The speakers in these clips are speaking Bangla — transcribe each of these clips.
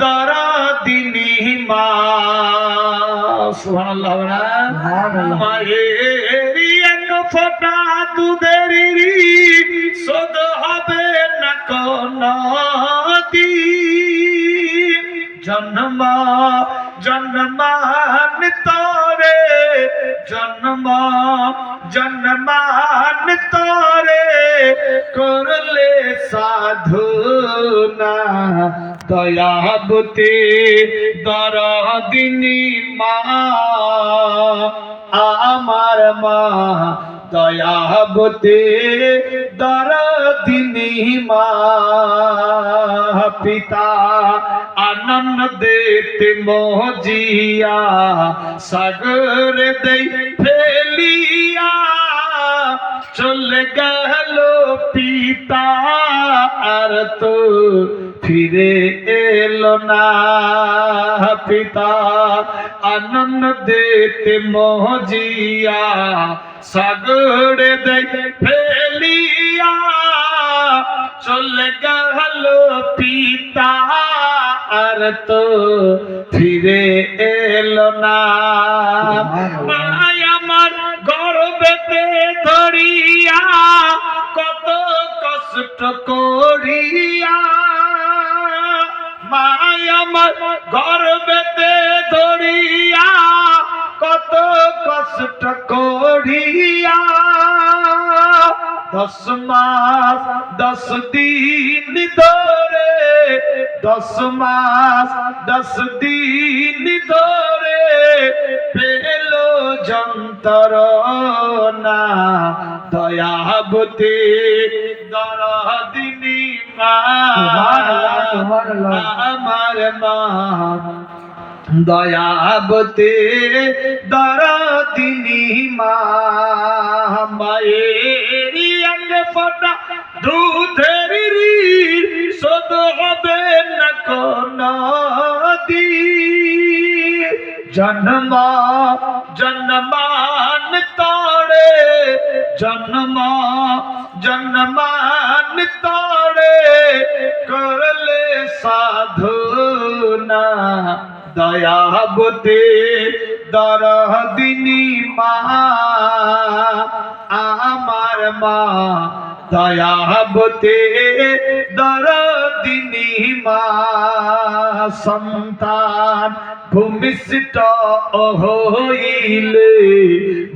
দরদিনী মা। সুবহানাল্লাহ। মায়ের এক ফোঁটা দুধের শোধ হবে না কোন দিন। জন্ম জন্মান তরে জন্ম জন্মান তরে করলে সাধু না। দয়াবতী দরদিনী মা, আমার মা। দয়াবতী দরদিনী মা, পিতা আনন্দ দেতে মজিয়া, সাগর দেই ফেলিয়া, চলে গেল পিতা, আর তো ফিরে এলো না পিতা। আনন্দ দেতে মজিয়া, সাগর দেই ফেলিয়া চলে গেল পিতা, আর তো ফিরে এলো না। মায় আমার গর্বেতে ধরিয়া, কত কষ্ট করিয়া। মায় আমার গর্বেতে ধরিয়া, কত কষ্ট করিয়া। দশ মাস দশ দিন ধরে দশ মাস দশ দিন ধরে পেল যন্তর না দয়াবতী দরদিনী মা। আমার মা দয়াবতে দরদিনী মা, মায়ের অঙ্গ ফটা দুধের শোধ হবে না কোন দিন। জন্ম, জন্মান তরে জন্ম, জন্মান তরে করলে সাধু না দয়াবতে দরদিনী মা। আমার মা, দয়াবতে দরদিনী মা। সন্তান ভূমিষ্ঠ হইলে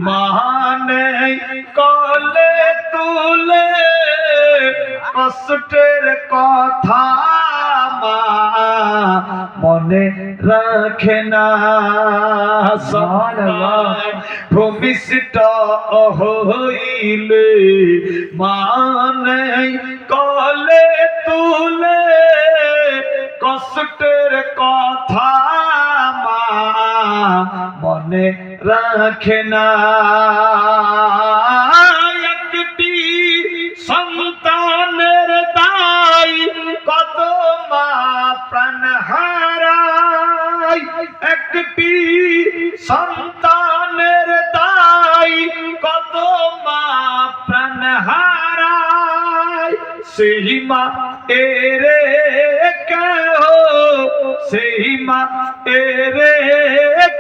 মানে কলে তুলে কষ্টের কথা মনে রাখে না। ভূমিষ্ঠ হইলে মানে কলে তুলে কষ্টের কথা মা মনে রাখে না। হারাই একটি সন্তানের দাই কত মা প্রাণ হারাই সেই মা এরে কেহ, সেই মা এরে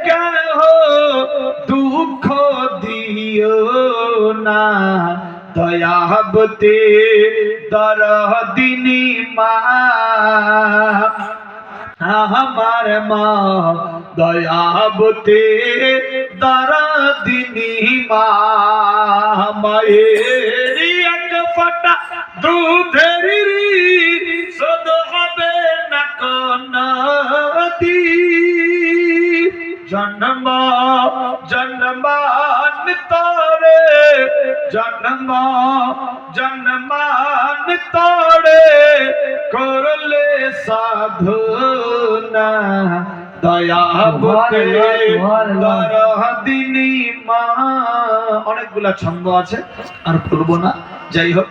কেহ, দুঃখ দিও না। দয়াবতে দরদিনী মা আমার মা দয়াবতে দরদিনী মা মায়ের এক ফটা দুধের শোধ হবে না কোন দিন। জন্ম জন্মান তরে জন্ম জন্মান তোড়ে করলে সাধু না দয়াবতে সুবহানাল্লাহ, সুবহানাল্লাহ। মা অনেকগুলা ছন্দ আছে আর বলব না যাই হোক